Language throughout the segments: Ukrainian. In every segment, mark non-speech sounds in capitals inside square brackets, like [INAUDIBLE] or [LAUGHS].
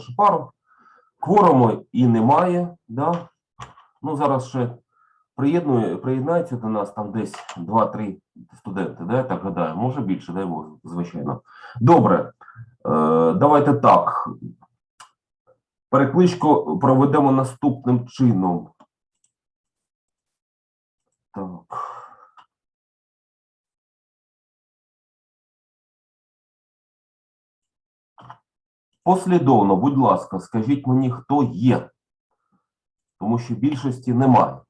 іншу пару. Кворуму і немає, да? Ну, зараз ще приєднує, приєднається до нас там десь 2-3 студенти, да, я так гадаю, може більше, дай Бог, звичайно. Добре, е, давайте так. Перекличку проведемо наступним чином. Так. Послідовно, будь ласка, скажіть мені, хто є, тому що більшості немає.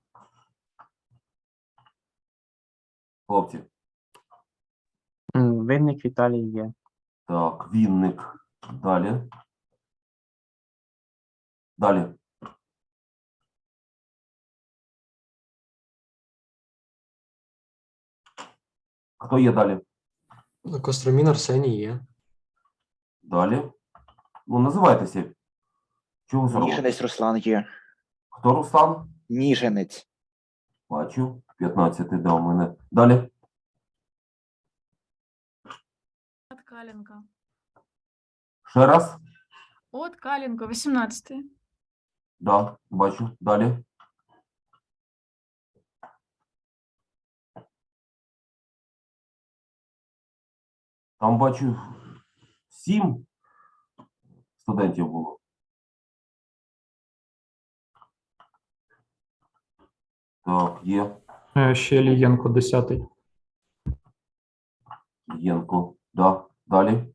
Хлопці, Винник Віталій є. так, Вінник. Далі. Далі. Хто є далі? Костромін Арсеній є. Далі. Ну, називайтеся. Чого зробили? Ніженець Руслан є. Хто Руслан? Ніженець. Бачу. 15 да, у мене. Далі. От Каленко. Ще раз. От Каленко, 18 Да, бачу. Далі. Там бачу сім студентів було. Так, є. Е, Ще Лієнко 10. Єнко. Да. Далі.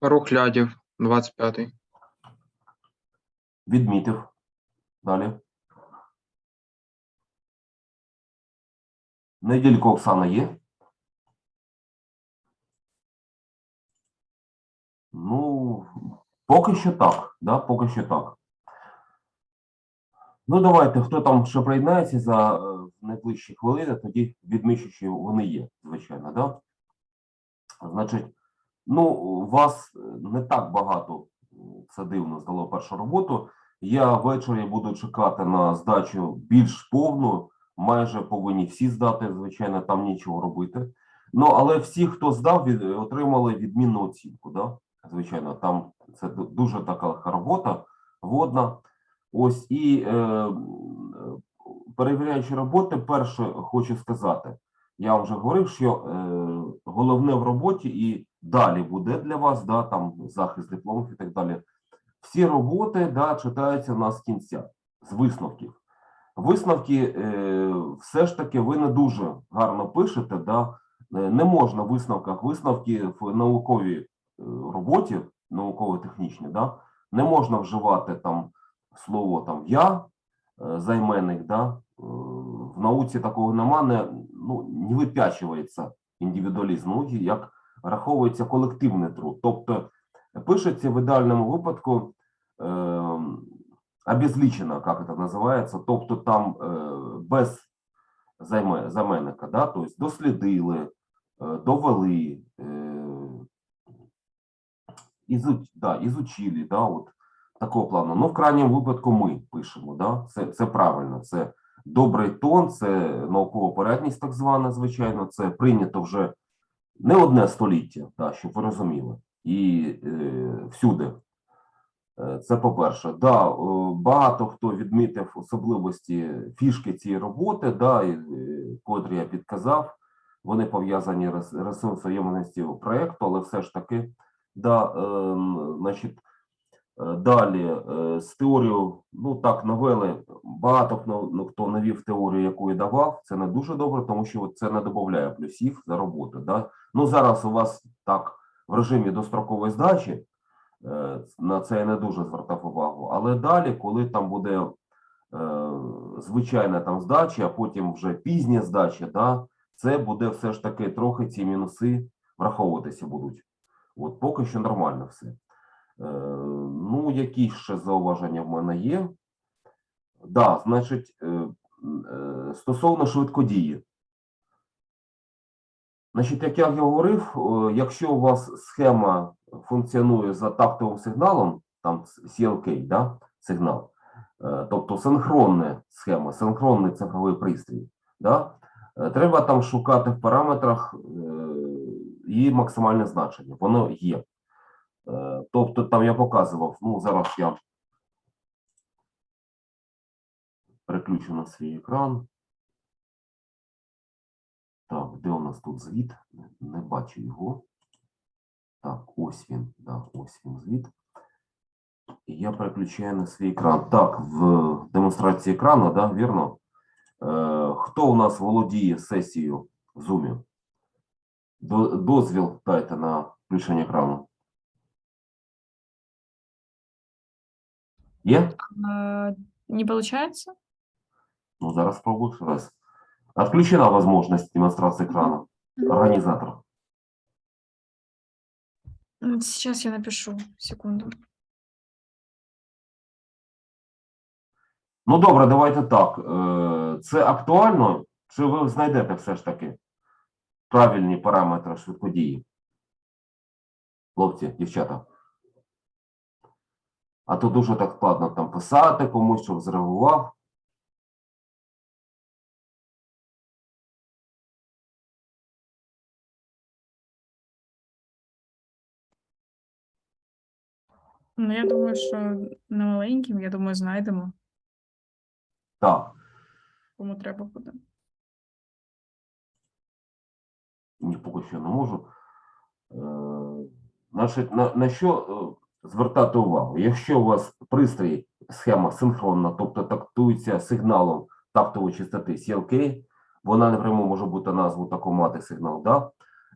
Рухлядів, 25-й. Відмітив. Далі. Неділько Оксана є? Ну, поки що так. Да? Поки що так. Ну, давайте, хто там ще приєднається за е, найближчі хвилини, тоді відмічу, що вони є, звичайно, да? Значить, ну, вас е, не так багато, це дивно, здало першу роботу. Я ввечері буду чекати на здачу більш повну. Майже повинні всі здати, звичайно, там нічого робити. Ну, але всі, хто здав, отримали відмінну оцінку. Да? Звичайно, там це дуже така робота, водна. Ось і е, е, перевіряючи роботи, перше хочу сказати, я вже говорив, що е, головне в роботі і далі буде для вас, да, там захист дипломів і так далі. Всі роботи да, читаються нас з кінця, з висновків. Висновки е, все ж таки ви не дуже гарно пишете. Да? Е, Не можна в висновках, висновки в науковій роботі, науково-технічній, да? не можна вживати там слово там я, е, займенник, да? Е, в науці такого нема, не, ну, не випячується індивідуалізм, ну, як раховується колективний труд. Тобто пишеться в ідеальному випадку е, обезлічено, як це називається, тобто там е, без займе, заменника, да? тобто дослідили, е, довели, е, ізу, да, ізучили, да, от такого плану. Ну, в крайньому випадку ми пишемо, да? це, це правильно, це добрий тон, це наукова порядність, так звана, звичайно, це прийнято вже не одне століття, да, щоб ви розуміли, і е, всюди. Е, Це по-перше, да, багато хто відмітив особливості фішки цієї роботи, да, і, е, котрі я підказав. Вони пов'язані з ресурсоємністю проєкту, але все ж таки, да, е, значить, е, далі е, з теорією, ну так, навели, багато хто, ну, навів теорію, яку я давав, це не дуже добре, тому що це не додає плюсів за роботу. Да? Ну, зараз у вас так в режимі дострокової здачі, Е, на це я не дуже звертав увагу. Але далі, коли там буде звичайна там здача, а потім вже пізня здача, да, це буде все ж таки трохи ці мінуси враховуватися будуть. От поки що нормально все. Е, ну, які ще зауваження в мене є? Да, значить, е, е, стосовно швидкодії. Значить, як я говорив, якщо у вас схема функціонує за тактовим сигналом, там CLK, да, сигнал, тобто синхронна схема, синхронний цифровий пристрій, да, треба там шукати в параметрах її максимальне значення. Воно є. Е, Тобто там я показував, ну зараз я переключу на свій екран. Так, де у нас тут звіт? Не бачу його. Так, ось він, да, ось він звіт. І я переключаю на свій екран. Так, в демонстрації екрану, да, вірно? Е, хто у нас володіє сесією в Zoom? До- Дозвіл дайте на включення екрану. Є? Э, Не получается? Ну, зараз спробую ще раз. Отключена возможность демонстрации экрана. Организатор. М, Сейчас я напишу. Секунду. Ну, добре, давайте так. Е, Це актуально? Чи ви знайдете все ж таки правильні параметри швидкодії? Хлопці, дівчата. А то дуже так складно там писати комусь, щоб зреагував. Ну, я думаю, що на маленьким, я думаю, знайдемо, Так. кому треба буде. Ні, поки що не можу. Значить, на, на що е, звертати увагу? Якщо у вас пристрій, схема синхронна, тобто тактується сигналом тактової частоти CLK, вона напряму може бути назву таку мати сигнал, да?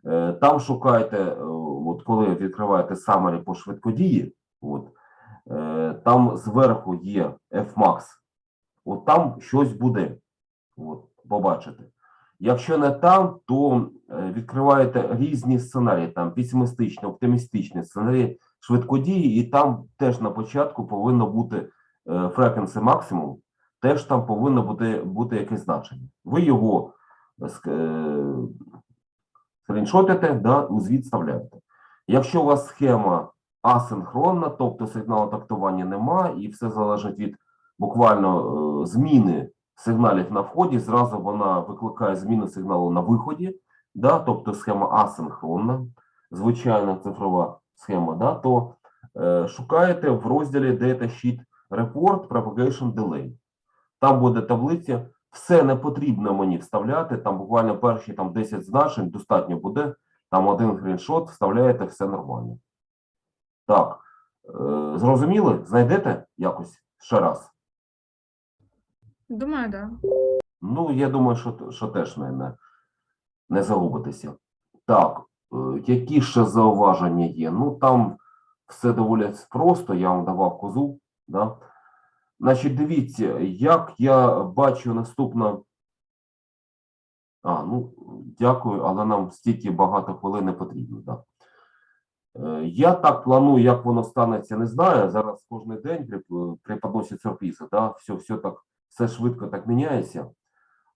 Е, там шукайте, е, от коли відкриваєте summary по швидкодії, от, е, там зверху є Fmax, от там щось буде, от, побачите. Якщо не там, то е, відкриваєте різні сценарії, там песимістичні, оптимістичні сценарії швидкодії, і там теж на початку повинно бути фреквенси максимум, теж там повинно бути, бути якесь значення. Ви його е, е, скріншотите, да, у звіт вставляєте. Якщо у вас схема асинхронна, тобто сигналу тактування нема, і все залежить від буквально зміни сигналів на вході, зразу вона викликає зміну сигналу на виході, да, тобто схема асинхронна, звичайна цифрова схема, да, то е, шукаєте в розділі Data Sheet Report Propagation Delay. Там буде таблиця, все не потрібно мені вставляти, там буквально перші там 10 значень достатньо буде, там один скріншот, вставляєте, все нормально. Так, е, зрозуміли? Знайдете якось ще раз? Думаю, да. Ну, я думаю, що, що теж не, не, загубитися. Так, е, які ще зауваження є? Ну, там все доволі просто, я вам давав козу. Да? Значить, дивіться, як я бачу наступна. А, ну, дякую, але нам стільки багато хвилин не потрібно. Да? Е, Я так планую, як воно станеться, не знаю. Зараз кожен день прип- преподносять сюрпризи. Да? Все, все так, все швидко так міняється.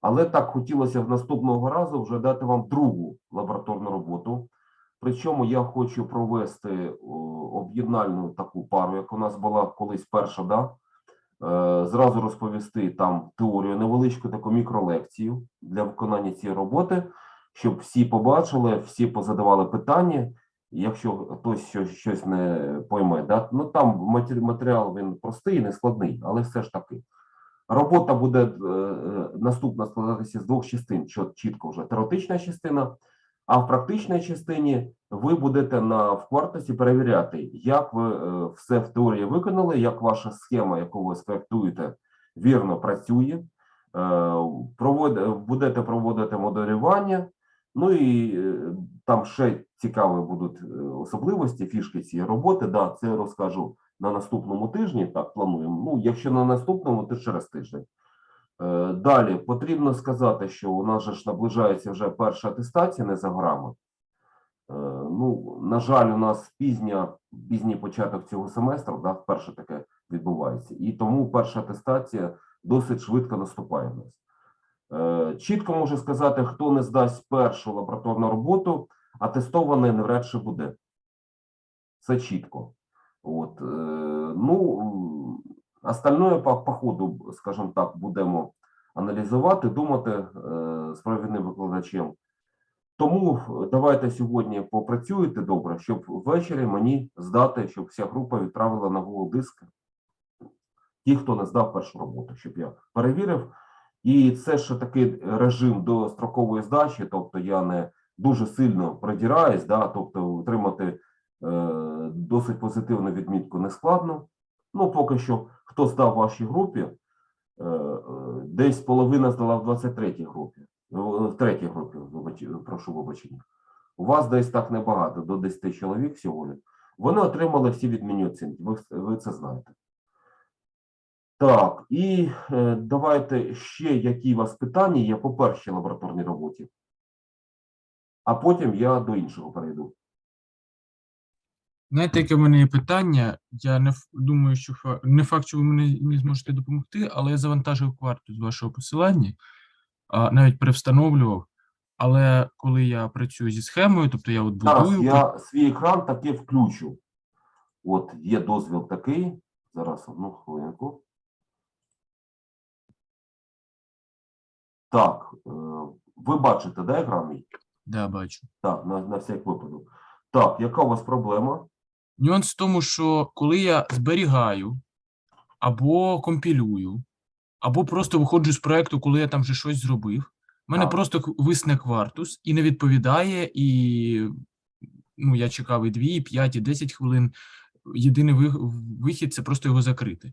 Але так хотілося б наступного разу вже дати вам другу лабораторну роботу. Причому я хочу провести об'єднальну таку пару, як у нас була колись перша, да? е, зразу розповісти там теорію невеличку таку мікролекцію для виконання цієї роботи, щоб всі побачили, всі позадавали питання. Якщо хтось щось не пойме, да? ну там матеріал він простий, не складний, але все ж таки. Робота буде е, е, наступна складатися з двох частин. чіт- Чітко вже теоретична частина, а в практичній частині ви будете на в квартусі перевіряти, як ви е, все в теорії виконали, як ваша схема, яку ви спроектуєте, вірно працює. Провод, будете проводити моделювання. Ну і там ще цікаві будуть особливості, фішки цієї роботи. Да, це розкажу на наступному тижні, так плануємо. Ну, якщо на наступному, то через тиждень. Е, Далі потрібно сказати, що у нас же ж наближається вже перша атестація не за горами. Е, Ну, на жаль, у нас пізня, пізній початок цього семестру, да, вперше таке відбувається. І тому перша атестація досить швидко наступає в нас. Е, Чітко можу сказати, хто не здасть першу лабораторну роботу, атестований навряд чи буде. Це чітко. От, е, ну, остальное по, по ходу, скажімо так, будемо аналізувати, думати е, з провідним викладачем. Тому давайте сьогодні попрацюєте добре, щоб ввечері мені здати, щоб вся група відправила на Google диск ті, хто не здав першу роботу, щоб я перевірив. І це ще такий режим до строкової здачі, тобто я не дуже сильно придираюсь, да, тобто отримати е, досить позитивну відмітку не складно. Ну, поки що, хто здав в вашій групі, е, е, десь половина здала в 23-й групі, в в третій групі, прошу вибачення. У вас десь так небагато, до 10 чоловік всього. Вони отримали всі відмінні оцінки, ви, ви це знаєте. Так, і е, давайте ще які у вас питання є по першій лабораторній роботі. А потім я до іншого перейду. Знаєте, яке в мене є питання? Я не ф- думаю, що фа- не факт, що ви мені зможете допомогти, але я завантажив кварту з вашого посилання, а, навіть перевстановлював. Але коли я працюю зі схемою, тобто я от Зараз я свій екран таки включу. От є дозвіл такий. Зараз одну хвилинку. Так, е, ви бачите, да, екран мій? да, бачу. Так, на, на всяк випадок. Так, яка у вас проблема? Нюанс в тому, що коли я зберігаю або компілюю, або просто виходжу з проекту, коли я там вже щось зробив, в мене Так. просто висне квартус і не відповідає, і ну, я чекав і 2, і 5, і 10 хвилин. Єдиний вихід це просто його закрити.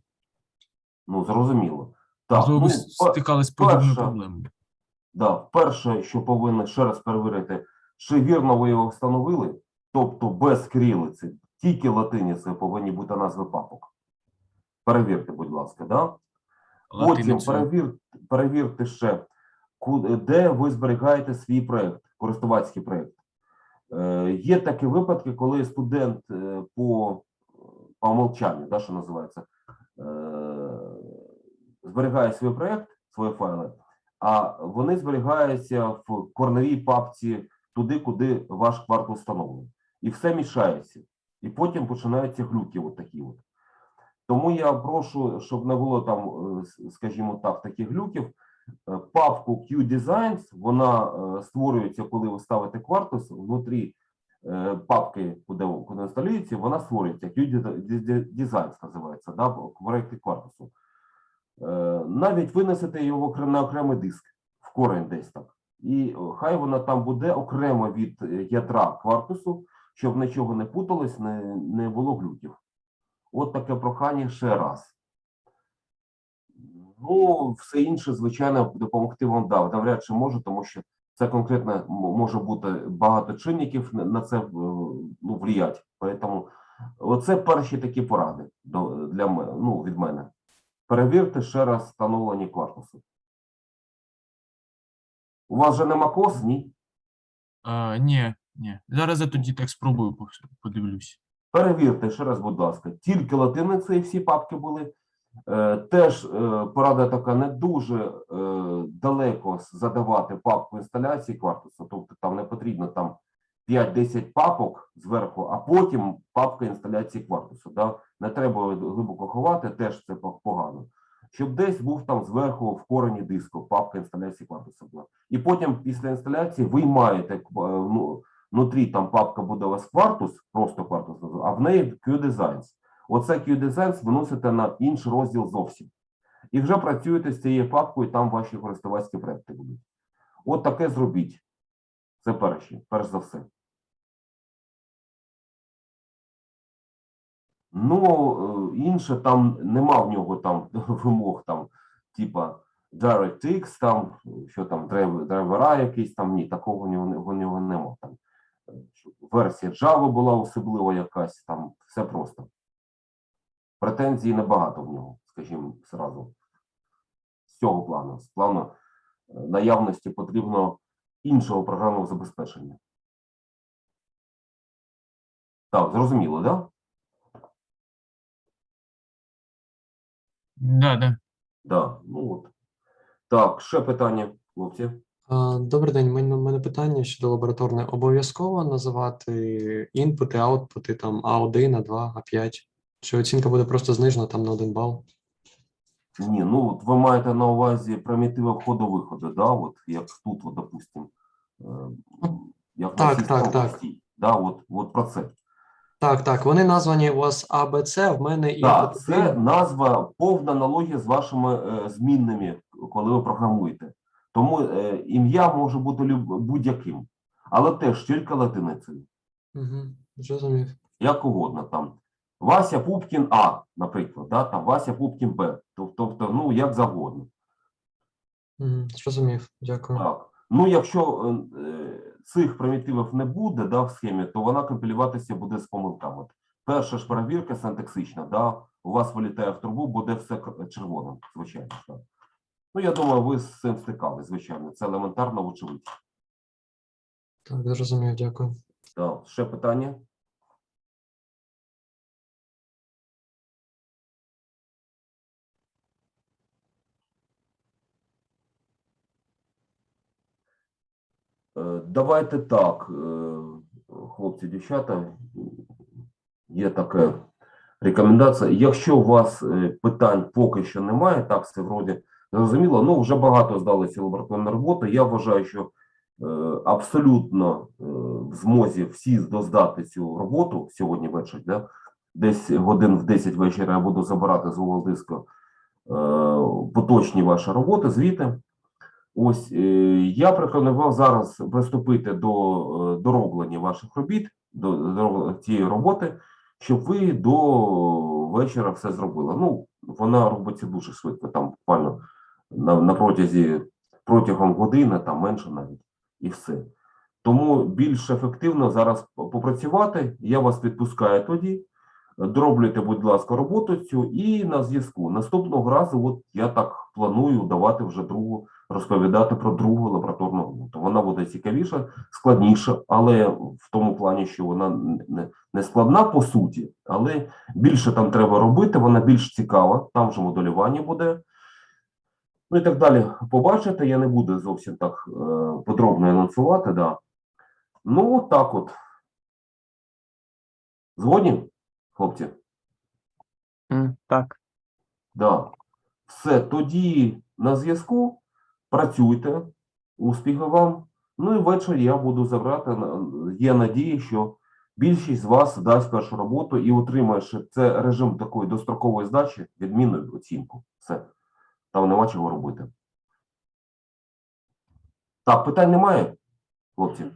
Ну, зрозуміло. Так, Можливо, ну, ви стикались з подібною перше- проблемою. Да, перше, що повинні ще раз перевірити, чи вірно ви його встановили, тобто без кирилиці, тільки латиницею повинні бути назви папок. Перевірте, будь ласка, да? Потім перевір, перевірте ще, де ви зберігаєте свій проєкт, користувацький проєкт. Е, є такі випадки, коли студент е, по, по умолчанню, да, що називається, е, зберігає свій проєкт, свої файли, а вони зберігаються в корневій папці туди, куди ваш квартал встановлений. І все мішається. І потім починаються глюки от такі от. Тому я прошу, щоб не було там, е, скажімо так, таких глюків. Е, Папку Q-Designs, вона е, створюється, коли ви ставите квартус, внутрі папки, куди, інсталюється, вона створюється. Q-Designs називається, да, проєкти квартусу. Навіть винесете його на окремий диск, в корень десь так. І хай вона там буде окремо від ядра квартусу, щоб нічого не путалось, не, не було глюків. От таке прохання ще раз. Ну, все інше, звичайно, допомогти вам дав. Навряд чи можу, тому що це конкретно може бути багато чинників на- це е, ну, влиять. Тому оце перші такі поради для ну, від мене. Перевірте ще раз встановлені квартуси. У вас же нема кос, ні? А, ні, ні. Зараз я тоді так спробую, подивлюсь. Перевірте ще раз, будь ласка, тільки латиницею всі папки були. Е, теж е, порада така не дуже е, далеко задавати папку інсталяції квартусу, тобто там не потрібно там 5-10 папок зверху, а потім папка інсталяції квартусу. Да? Не треба глибоко ховати, теж це погано. Щоб десь був там зверху в корені диску папка інсталяції квартусу була. І потім після інсталяції виймаєте ну, внутрі там папка буде у вас квартус, просто квартус, а в неї Q-Designs. Оце Q-Designs виносите на інший розділ зовсім. І вже працюєте з цією папкою, там ваші користувацькі проекти будуть. От таке зробіть. Це перше, перш за все. Ну, е, інше там нема в нього там [LAUGHS] вимог, там, типа DirectX, там, що там, драйв- драйвера якісь там, ні, такого в нього, в нього нема. Там, версія Java була особлива якась, там все просто. Претензій небагато в нього, скажімо, зразу. З цього плану, з плану е, наявності потрібно іншого програмного забезпечення. Так, зрозуміло, так? Да? Да, да. Да, ну от. Так, ще питання, хлопці. Добрий день. Питання щодо лабораторної. Обов'язково називати інпути, аутпути там А1, А2, А5. Чи оцінка буде просто знижена там на 1 бал? Ні, ну от ви маєте на увазі примітиви входу-виходу, да? От як тут, от, допустим, е, як Так, на так, так. Да, от, от про це. Так, так, вони названі у вас А, Б, С, в мене Так, інпут це назва повна аналогія з вашими е, змінними, коли ви програмуєте. Тому е, ім'я може бути люб- будь-яким, але теж тільки латиницею. Мгм, Зрозумів. як угодно там. Вася Пупкін А, наприклад, да, там Вася Пупкін Б. Тоб- Тобто, ну, як завгодно. Мгм, Зрозумів. Дякую. Так. Ну, якщо е, цих примітивів не буде да, в схемі, то вона компілюватися буде з помилками. Перша ж перевірка синтаксична, да, у вас вилітає в трубу, буде все червоним, звичайно. Так. Ну, я думаю, ви з цим стикали, звичайно. Це елементарно, вочевидь. Так, зрозумів, дякую. Так, ще питання? Е, Давайте так, е, хлопці, дівчата, є така рекомендація. Якщо у вас е, питань поки що немає, так все вроді зрозуміло. Ну, вже багато здалися лабораторні роботи. Я вважаю, що е, абсолютно е, в змозі всі доздати цю роботу сьогодні ввечері, да? десь годин в 10 вечора я буду забирати з Google диска е, поточні ваші роботи, звіти. Ось е, я пропонував зараз приступити до е, дороблення ваших робіт, до, до цієї роботи, щоб ви до вечора все зробили. Ну, вона робиться дуже швидко, там буквально на, на протязі протягом години, там менше навіть, і все. Тому більш ефективно зараз попрацювати. Я вас відпускаю тоді. Дроблюйте, будь ласка, роботу цю і на зв'язку. Наступного разу, от я так планую давати вже другу, розповідати про другу лабораторну роботу. Вона буде цікавіша, складніша, але в тому плані, що вона не, складна по суті, але більше там треба робити, вона більш цікава, там вже моделювання буде. Ну і так далі. Побачите, я не буду зовсім так е, подробно анонсувати, да. Ну, от так от. Згодні, хлопці? М, Так. Да. Все, тоді на зв'язку. Працюйте. Успіху вам. Ну і ввечері я буду забрати. Є надія, що більшість з вас дасть першу роботу і отримає це режим такої дострокової здачі, відмінну оцінку. Все. Там нема чого робити. Так, питань немає, хлопці?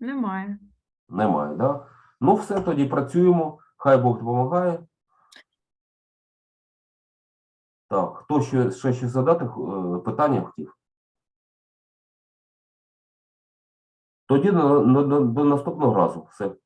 Немає. Немає, да? Ну, все, тоді працюємо. Хай Бог допомагає. Так, хто ще, ще, ще задати е, питання хотів? Тоді на, на, до наступного разу. Все.